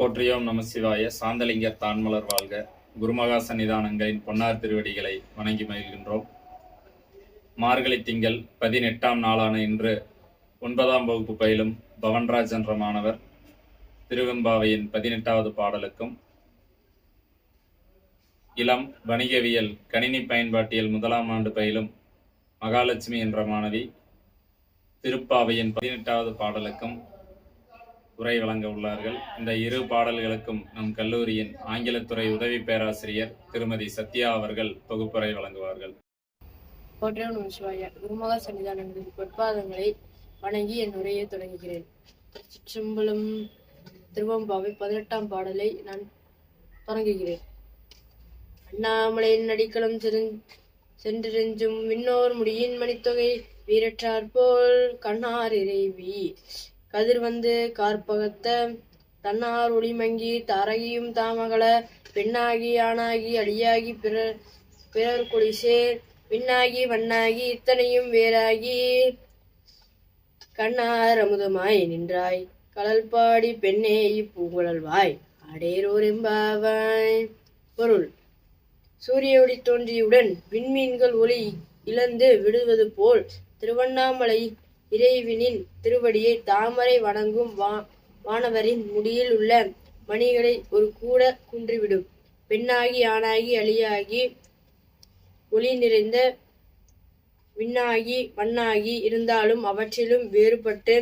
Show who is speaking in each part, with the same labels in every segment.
Speaker 1: போற்றியோம் நம சிவாய சாந்தலிங்கர் தான்மலர் வாழ்க. குருமகா சன்னிதானங்களின் பொன்னார் திருவடிகளை வணங்கி மகிழ்கின்றோம். மார்கழி திங்கள் பதினெட்டாம் நாளான இன்று ஒன்பதாம் வகுப்பு பயிலும் பவன்ராஜ் என்ற மாணவர் திருவெம்பாவையின் பதினெட்டாவது பாடலுக்கும் இளம் வணிகவியல் கணினி பயன்பாட்டியல் முதலாம் ஆண்டு பயிலும் மகாலட்சுமி என்ற மாணவி திருப்பாவையின் பதினெட்டாவது பாடலுக்கும் உரை வழங்க உள்ளார்கள். இந்த இரு பாடல்களுக்கும் நம் கல்லூரியின் ஆங்கிலத்துறை உதவி பேராசிரியர் திருமதி சத்யா அவர்கள் தொகுப்புரை வழங்குவார்கள்.
Speaker 2: போற்றியோம் நம குருமகா சன்னிதானங்களின் பொற்பாதங்களை வணங்கி என் உரையை தொடங்குகிறேன். சிற்றம்பலம் திருவம்பாவை பதினெட்டாம் பாடலை நான் தொடங்குகிறேன். அண்ணாமலையின் அடிக்கலம் சென்றிருஞ்சும் விண்ணோர் முடியின் மணித்தொகை வீரற்றார் போல் கண்ணார் இறைவி. கதிர் வந்து கார்பகத்த தன்னார் ஒளிமங்கி தரகியும் தாமகள பெண்ணாகி ஆணாகி அடியாகி பிறர் பிறர் குளிசே விண்ணாகி வண்ணாகி இத்தனையும் வேறாகி. கண்ணார் அமுதமாய் நின்றாய் கடல் பாடி பெண்ணே இப்பூங்குழல்வாய் அடேரோரெம்பாவாய் பொருள் சூரிய ஒளி தோன்றியவுடன் விண்மீன்கள் ஒளி இழந்து விடுவது போல் திருவண்ணாமலை இறைவனின் திருவடியை தாமரை வணங்கும் வா வானவரின் முடியில் உள்ள மணிகளை ஒரு கூட குன்றிவிடும். பெண்ணாகி ஆணாகி அழியாகி ஒளி நிறைந்த விண்ணாகி மண்ணாகி இருந்தாலும் அவற்றிலும் வேறுபட்டு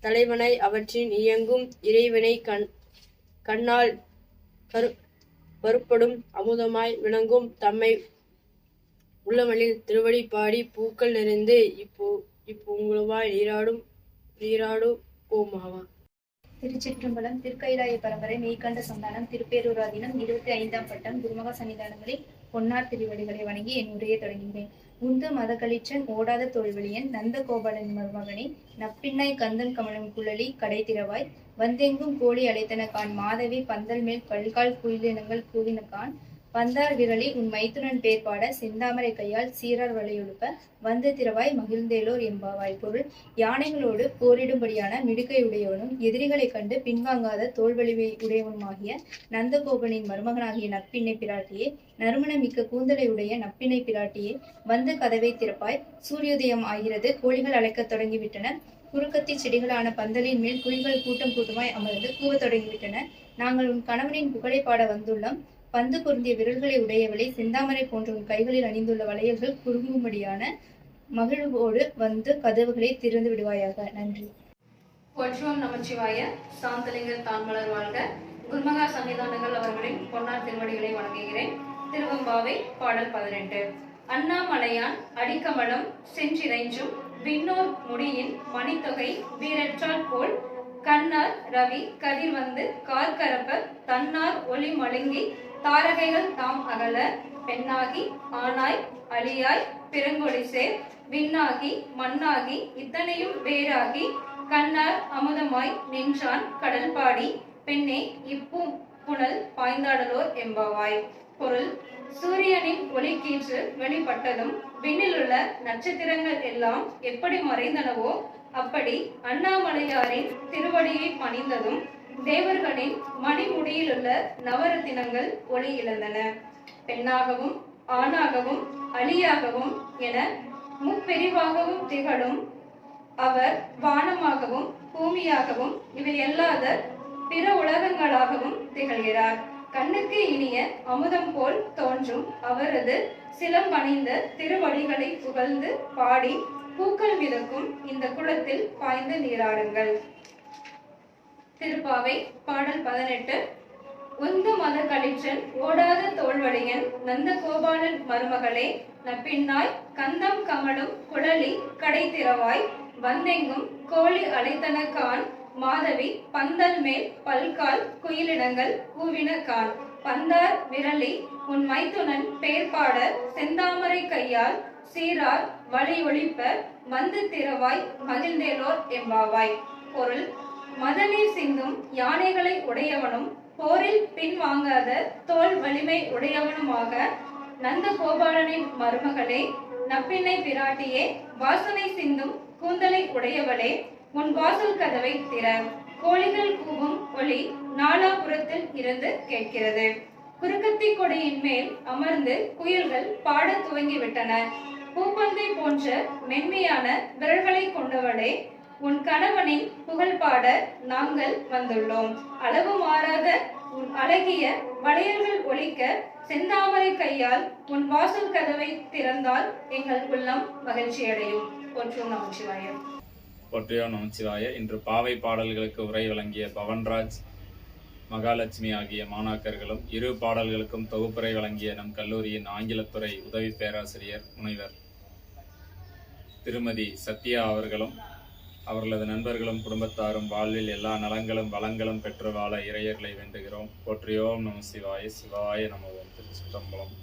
Speaker 2: தலைவனை அவற்றின் இயங்கும் இறைவனை கண் கண்ணால் கரு பருப்படும் அமுதமாய் விளங்கும் தம்மை உள்ளவனில் திருவடி பாடி பூக்கள் நிறைந்து இப்போ இப்பூங்குழுவாய் நீராடும் நீராடும் கோமாவா?
Speaker 3: திருச்சிற்றம்பலம் திருக்கைலாய பரம்பரை மெய்கண்ட சந்தானம் திருப்பேரூராதீனம் இருபத்தி ஐந்தாம் பட்டம் குருமக சன்னிதானங்களில் பொன்னார் திருவடிகளை வணங்கி என் உரையை தொடங்குகிறேன். உந்து மதகளிச்சன் ஓடாத தொழில்வெளியன் நந்த கோபாலன் மருமகனே நப்பின்னாய் கந்தன் கமலம் குழலி கடை திறவாய் வந்தெங்கும் கோழி அழைத்தன கான் மாதவி பந்தல் மேல் பல்கால் குயிலினங்கள் கூவின கான் பந்தார் விரலி உன் மைத்துனன் பேர் பாட செந்தாமரை கையால் சீரார் வலையொழுப்ப வந்து திறவாய் மகிழ்ந்தேலோர் என்பாவாய் பொருள். யானைகளோடு போரிடும்படியான மிடுக்கை உடையவனும் எதிரிகளைக் கண்டு பின்வாங்காத தோல்வலிவை உடையவனுமாகிய நந்தகோபனின் மருமகனாகிய நப்பிண்ணை பிராட்டியே நறுமணமிக்க கூந்தலை உடைய நப்பிண்ணை பிராட்டியே வந்து கதவை திறப்பாய் சூரியோதயம் ஆகிறது கோழிகள் அழைக்கத் தொடங்கிவிட்டன. குறுக்கத்தி செடிகளான பந்தலின் மேல் குழிகள் கூட்டம் கூட்டமாய் அமர்ந்து கூவத் தொடங்கிவிட்டன. நாங்கள் உன் கணவனின் புகழை பாட வந்துள்ளோம். பந்து பொருந்திய விரல்களை உடையவளை செந்தாமரை போன்ற உன் கைகளில் அணிந்துள்ள வளையல்கள் குறுங்கும்படியான மகிழ்வோடு வந்து கதவுகளை திறந்து விடுவாயாக. நன்றி.
Speaker 4: ஒற்றுவம் நமச்சிவாய. சாந்தலிங்கர் தான்மலர் வாழ்க. குருமகா சன்னிதானங்கள் அவர்களின் பொன்னார் திருவடிகளை வணங்குகிறேன். திருவம்பாவை பாடல் பதினெட்டு. அண்ணாமலையான் அடிக்கமலம் சென்றிரைஞ்சும் விண்ணோர் முடியின் மணித்தொகை வீரற்றால் போல் கண்ணார் ரவி கதிர் வந்து கார்கரப்ப தன்னார் ஒளி மழுங்கி தாரகைகள் தாம் அகல பெண்ணாகி ஆனாய் அழியாய் பெருங்கொடிசேர் விண்ணாகி மண்ணாகி இத்தனையும் வேறாகி கண்ணார் அமுதமாய் நின்றான் கடல் பாடி பெண்ணே இப்பும் புனல் பாய்ந்தாடலோர் என்பவாய். பொருள் சூரியனின் ஒளி கீற்று வெளிப்பட்டதும் விண்ணிலுள்ள நட்சத்திரங்கள் எல்லாம் எப்படி மறைந்தனவோ அப்படி அண்ணாமலையாரின் திருவடியை பணிந்ததும் தேவர்களின் மணிமுடியிலுள்ள நவரத்தினங்கள் ஒளி இழந்தன. பெண்ணாகவும் ஆணாகவும் அலியாகவும் என முப்பிரிவாகவும் திகழும் அவர் வானமாகவும் பூமியாகவும் இவை அல்லாத பிற உலகங்களாகவும் திகழ்கிறார். கண்ணுக்கு இனிய அமுதம் போல் தோன்றும் அவரது சிலம்பணிந்த திருவடிகளை புகழ்ந்து பாடி பூக்கள் மிதக்கும் இந்த குளத்தில் பாய்ந்து நீராடுங்கள். திருப்பாவை பாடல் பதினெட்டு. உந்து மத களிற்றன் ஓடாத தோல்வழியன் நந்த கோபாலன் மருமகளே நப்பின்னாய் கந்தம் கமலும் குழலி கடை திறவாய் வந்தெங்கும் கோழி அழைத்தன கான் மாதவி பந்தல் மேல் பல்கால் குயிலிடங்கள் கூவின கால் பந்தார் விரலி உன் மைத்துனன் பேர் செந்தாமரை கையால் சீரார் வழி ஒழிப்ப வந்து திறவாய் மகிழ்ந்தேலோர் எம்பாவாய் பொருள் மதநீர் சிந்தும் யானைகளை உடையவனும் போரில் பின்வாங்காத தோல் வலிமை உடையவனுமாக நந்த கோபாலனின் மருமகளே நப்பிண்ணை பிராட்டியே வாசனை சிந்தும் கூந்தலை உடையவளே உன் வாசல் கதவை திற. கோழிகள் கூவும் ஒளி நாலாபுரத்தில் இருந்து கேட்கிறது. குறுக்கத்தி கொடியின் மேல் அமர்ந்து குயில்கள் பாட துவங்கிவிட்டன. பூப்பந்தை போன்ற மென்மையான விரல்களை கொண்டவளே உன் கணவனின் புகழ் பாட நாங்கள் வந்துள்ளோம். அளவு மாறாத உன் அழகிய வளையல்கள் ஒலிக்க செந்தாமரை கையால் உன் வாசல் கதவை திறந்தால் எங்கள் உள்ளம் மகிழ்ச்சியடையும். போற்றும் நமச்சிவாயம்
Speaker 1: பொற்றியோ நமச்சிவாய. இன்று பாவை பாடல்களுக்கு உரை வழங்கிய பவன்ராஜ் மகாலட்சுமி ஆகிய மாணாக்கர்களும் இரு பாடல்களுக்கும் தொகுப்புரை வழங்கிய நம் கல்லூரியின் ஆங்கிலத்துறை உதவி பேராசிரியர் முனைவர் திருமதி சத்யா அவர்களும் அவர்களது நண்பர்களும் குடும்பத்தாரும் வாழ்வில் எல்லா நலங்களும் வளங்களும் பெற்று வாழ இறையர்களை வேண்டுகிறோம். போற்றியோம் நம சிவாய சிவாய நம ஓம் திருச்சிற்றம்பலம்.